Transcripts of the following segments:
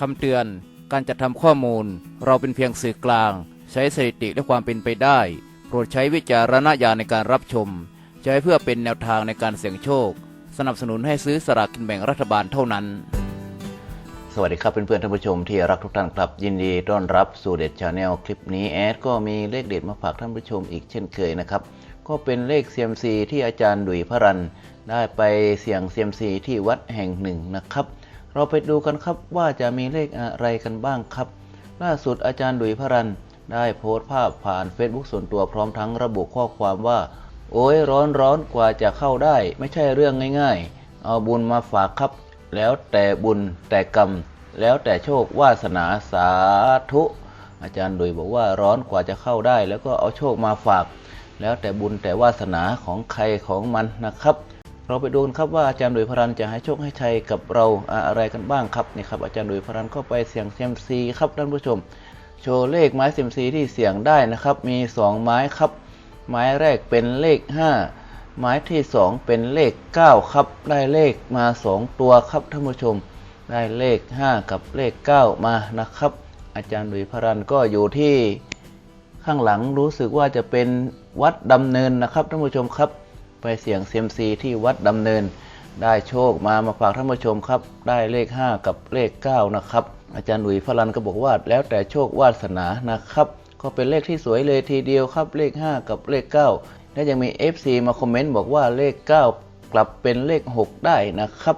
คำเตือน การจัดทำข้อมูล เราเป็นเพียงสื่อกลาง ใช้สถิติและความเป็นไปได้ โปรดใช้วิจารณญาณในการรับชม ใช้เพื่อเป็นแนวทางในการเสี่ยงโชค สนับสนุนให้ซื้อสลากกินแบ่งรัฐบาลเท่านั้น สวัสดีครับเพื่อนๆท่านผู้ชมที่รักทุกท่านครับ ยินดีต้อนรับสู่เด็ดชาแนลคลิปนี้แอดก็มีเลขเด็ดมาฝากท่านผู้ชมอีกเช่นเคยนะครับก็เป็นเลขเซียมซีที่อาจารย์ดุยพรันได้ไปเสี่ยงเซียมซีที่วัดแห่งหนึ่งนะครับ เราไปดูกันครับว่าจะมีเลขอะไรกันบ้างครับ ล่าสุดอาจารย์ดุยพรันได้โพสต์ภาพผ่าน Facebook ส่วนตัวพร้อมทั้งระบุข้อความว่า โอ้ยร้อนร้อนกว่าจะเข้าได้ ไม่ใช่เรื่องง่าย ๆ เอาบุญมาฝากครับ แล้วแต่บุญแต่กรรม แล้วแต่โชควาสนาสาธุ อาจารย์ดุยบอกว่าร้อนกว่าจะเข้าได้ แล้วก็เอาโชคมาฝาก แล้วแต่บุญแต่วาสนาของใครของมันนะครับ เราไปดูกันครับว่าอาจารย์ดุยพรันจะให้โชคให้ชัยกับเราอะไรกันบ้างครับนี่ครับอาจารย์ดุยพรันก็ไปเสี่ยงเซียมซีครับท่านผู้ชม โชว์เลขไม้เซียมซีที่เสี่ยงได้นะครับ มี 2 ไม้ครับ ไม้แรกเป็นเลข 5 ไม้ที่ 2 เป็นเลข 9 ครับ ได้เลขมา 2 ตัวครับท่านผู้ชม ได้เลข 5 กับเลข 9 มานะครับ อาจารย์ดุยพรันก็อยู่ที่ข้างหลังรู้สึกว่าจะเป็นวัดดำเนินนะครับท่านผู้ชมครับ ไปเสี่ยงเซียมซีที่วัดดำเนิน ได้โชคมามาฝากท่านผู้ชมครับ ได้เลข 5 กับเลข 9 นะครับ อาจารย์หนุ่ยส์พลันก็บอกว่าแล้วแต่โชควาสนานะครับ ก็เป็นเลขที่สวยเลยทีเดียวครับเลข 5 กับเลข 9 และยังมี FC มาคอมเมนต์บอกว่าเลข 9 กลับเป็นเลข 6 ได้นะครับ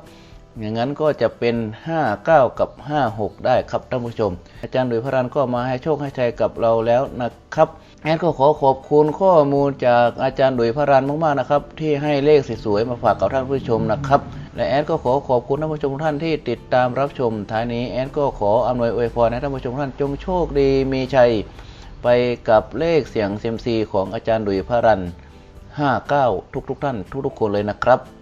อย่างนั้นก็จะเป็น 5 9 กับ 5 6 ได้ครับท่านผู้ชม อาจารย์ดุยพรันก็มาให้โชคให้ชัยกับเราแล้วนะครับแอดก็ขอขอบคุณข้อมูลจากอาจารย์ดุยพรันมากๆนะครับ ที่ให้เลขสวยๆมาฝากกับท่านผู้ชมนะครับ และแอดก็ขอขอบคุณท่านผู้ชมท่านที่ติดตามรับชมท้ายนี้แอดก็ขออำนวยอวยพรให้ท่านผู้ชมท่านจงโชคดีมีชัยไปกับเลขเสียงเซมซีของอาจารย์ดุยพรัน 59 ทุกๆ ท่านทุกๆคนเลยนะครับ